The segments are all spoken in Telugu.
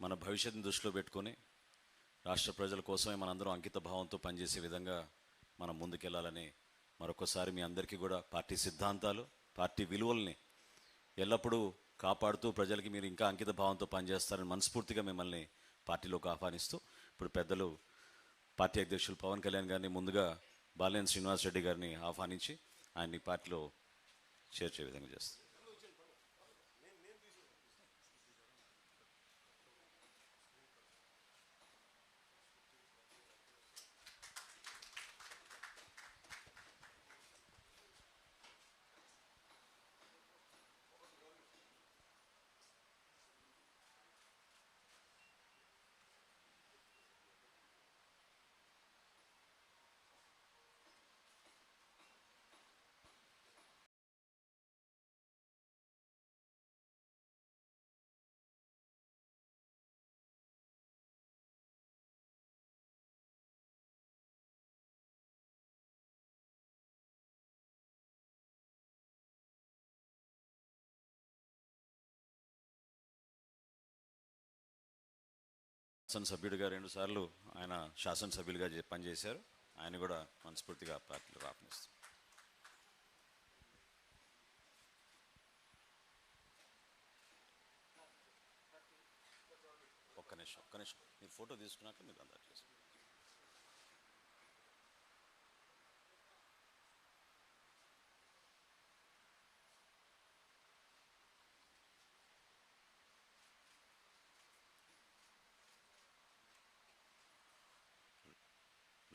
మన భవిష్యత్తును దృష్టిలో పెట్టుకొని రాష్ట్ర ప్రజల కోసమే మనందరం అంకిత భావంతో పనిచేసే విధంగా మనం ముందుకెళ్ళాలని మరొకసారి మీ అందరికీ కూడా పార్టీ సిద్ధాంతాలు పార్టీ విలువల్ని ఎల్లప్పుడూ కాపాడుతూ ప్రజలకి మీరు ఇంకా అంకిత భావంతో పనిచేస్తారని మనస్ఫూర్తిగా మిమ్మల్ని పార్టీలోకి ఆహ్వానిస్తూ ఇప్పుడు పెద్దలు పార్టీ అధ్యక్షులు పవన్ కళ్యాణ్ గారిని ముందుగా బాలేని శ్రీనివాస్ రెడ్డి గారిని ఆహ్వానించి ఆయన్ని పార్టీలో చేర్చే విధంగా చేస్తారు. శాసనసభ్యుడిగా రెండుసార్లు ఆయన శాసనసభ్యులుగా పనిచేశారు. ఆయన కూడా మనస్ఫూర్తిగా పార్టీలో ఆహ్వానిస్తాం ఒక్క నిమిషం ఒక్క నిమిషం. మీరు ఫోటో తీసుకున్నాక మీరు అందరు చేస్తారు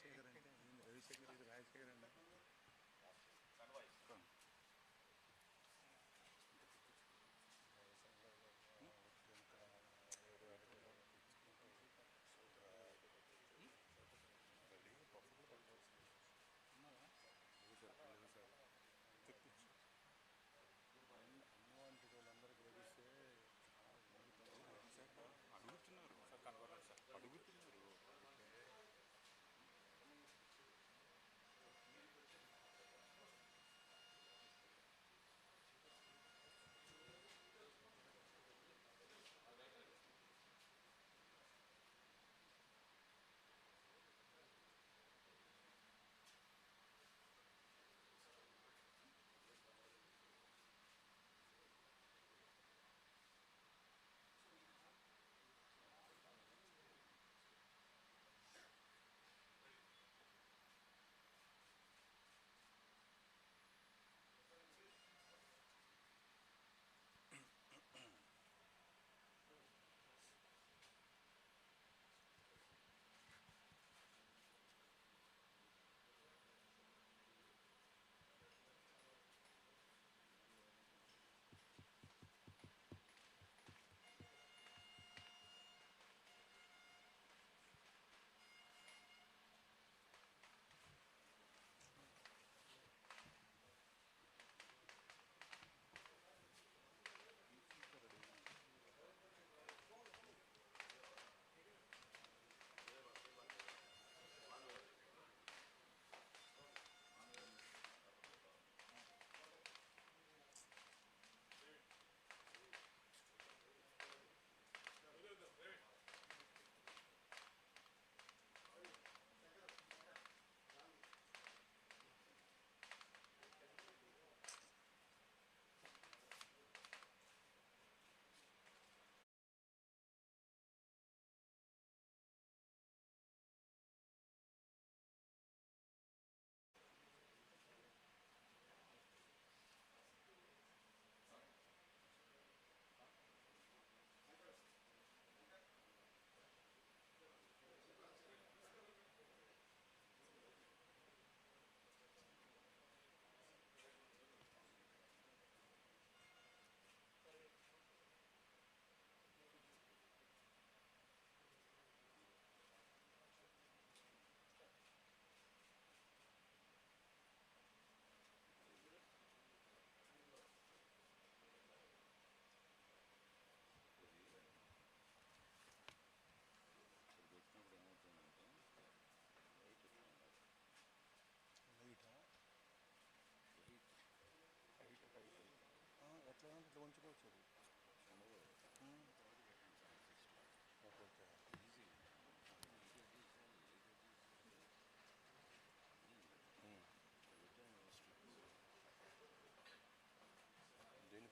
രാജശേഖരൻ രവിശങ്കർ രാജശേഖരൻ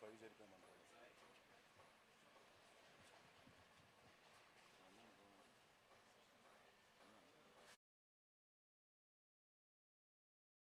പകുതി ചരിക്കുന്നുണ്ട്